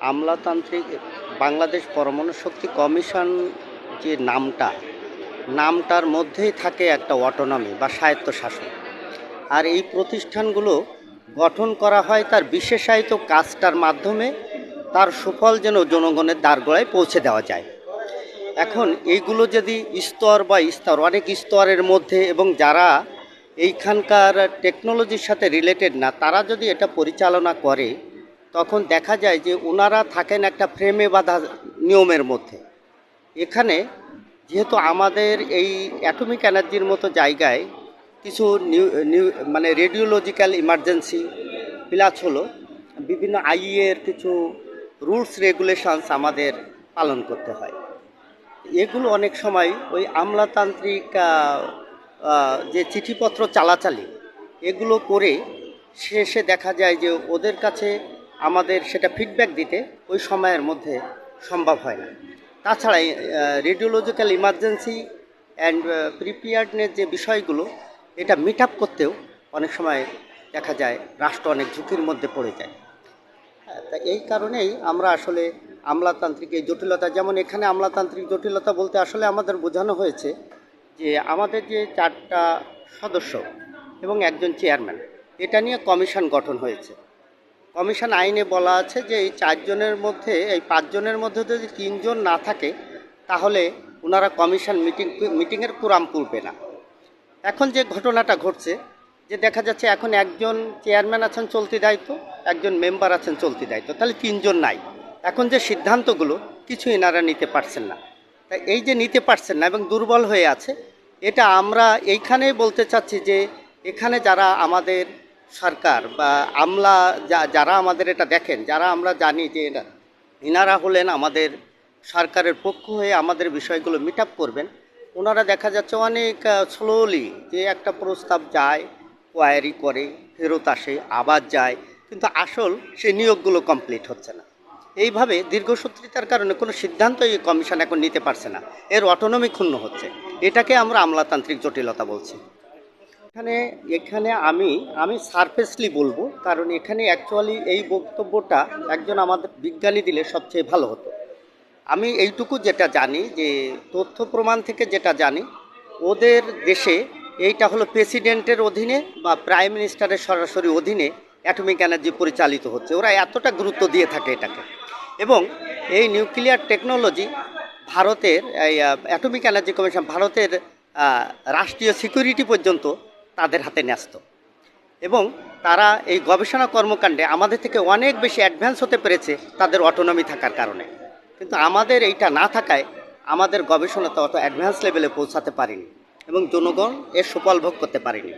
আমলাতান্ত্রিক বাংলাদেশ পরমাণু শক্তি কমিশন যে নামটা, নামটার মধ্যেই থাকে একটা অটোনমি বা স্বায়ত্তশাসন। আর এই প্রতিষ্ঠানগুলো গঠন করা হয় তার বিশেষায়িত কাজটার মাধ্যমে তার সুফল যেন জনগণের দ্বারগোড়ায় পৌঁছে দেওয়া যায়। এখন এইগুলো যদি স্তর বা স্তর, অনেক স্তরের মধ্যে এবং যারা এইখানকার টেকনোলজির সাথে রিলেটেড না, তারা যদি এটা পরিচালনা করে তখন দেখা যায় যে ওনারা থাকেন একটা ফ্রেমে বাঁধা নিয়মের মধ্যে। এখানে যেহেতু আমাদের এই অ্যাটমিক এনার্জির মতো জায়গায় কিছু নিউ নিউ মানে রেডিওলজিক্যাল ইমার্জেন্সি প্লাস হলো, বিভিন্ন আইএর কিছু রুলস, রেগুলেশনস আমাদের পালন করতে হয়। এগুলো অনেক সময় ওই আমলাতান্ত্রিক যে চিঠিপত্র চালাচালি, এগুলো করে শেষে দেখা যায় যে ওদের কাছে আমাদের সেটা ফিডব্যাক দিতে ওই সময়ের মধ্যে সম্ভব হয় না। তাছাড়া রেডিওলজিক্যাল ইমার্জেন্সি অ্যান্ড প্রিপেয়ার্ডনেস যে বিষয়গুলো এটা মিট আপ করতেও অনেক সময় দেখা যায় রাষ্ট্র অনেক ঝুঁকির মধ্যে পড়ে যায়। হ্যাঁ, তা এই কারণেই আমরা আসলে আমলাতান্ত্রিক এই জটিলতা যেমন এখানে আমলাতান্ত্রিক জটিলতা বলতে আসলে আমাদের বোঝানো হয়েছে যে আমাদের যে চারটা সদস্য এবং একজন চেয়ারম্যান এটা নিয়ে কমিশন গঠন হয়েছে। কমিশন আইনে বলা আছে যে এই চারজনের মধ্যে, এই পাঁচজনের মধ্যে যদি তিনজন না থাকে, তাহলে ওনারা কমিশন মিটিং, মিটিংয়ের কুরাম করবে না। এখন যে ঘটনাটা ঘটছে, যে দেখা যাচ্ছে এখন একজন চেয়ারম্যান আছেন চলতি দায়িত্ব, একজন মেম্বার আছেন চলতি দায়িত্ব, তাহলে তিনজন নাই। এখন যে সিদ্ধান্তগুলো কিছু এনারা নিতে পারছেন না। তাই এই যে নিতে পারছেন না এবং দুর্বল হয়ে আছে, এটা আমরা এইখানেই বলতে চাচ্ছি যে এখানে যারা আমাদের সরকার বা আমলা যারা আমাদের এটা দেখেন, যারা আমরা জানি যে এনারা হলেন আমাদের সরকারের পক্ষ হয়ে আমাদের বিষয়গুলো মিট করবেন। ওনারা দেখা যাচ্ছে অনেক স্লোলি যে একটা প্রস্তাব যায় কোয়ারি করে, ফেরত আসে, আবার যায়, কিন্তু আসল সেই নিয়োগগুলো কমপ্লিট হচ্ছে না। এইভাবে দীর্ঘসূত্রিতার কারণে কোনো সিদ্ধান্ত এই কমিশন এখন নিতে পারছে না। এর অটোনমি ক্ষুণ্ণ হচ্ছে। এটাকে আমরা আমলাতান্ত্রিক জটিলতা বলছি। এখানে এখানে আমি আমি সারফেসলি বলব, কারণ এখানে অ্যাকচুয়ালি এই বক্তব্যটা একজন আমাদের বিজ্ঞানী দিলে সবচেয়ে ভালো হতো। আমি এইটুকু যেটা জানি যে, তথ্য প্রমাণ থেকে যেটা জানি, ওদের দেশে এইটা হলো প্রেসিডেন্টের অধীনে বা প্রাইম মিনিস্টারের সরাসরি অধীনে অ্যাটমিক এনার্জি পরিচালিত হচ্ছে। ওরা এতটা গুরুত্ব দিয়ে থাকে এটাকে। এবং এই নিউক্লিয়ার টেকনোলজি ভারতের, এই অ্যাটমিক এনার্জি কমিশন ভারতের রাষ্ট্রীয় সিকিউরিটি পর্যন্ত তাদের হাতে ন্যস্ত। এবং তারা এই গবেষণা কর্মকাণ্ডে আমাদের থেকে অনেক বেশি অ্যাডভান্স হতে পেরেছে তাদের অটোনমি থাকার কারণে। কিন্তু আমাদের এইটা না থাকায় আমাদের গবেষণা তো অত অ্যাডভান্স লেভেলে পৌঁছাতে পারিনি এবং জনগণ এর সুফল ভোগ করতে পারেনি।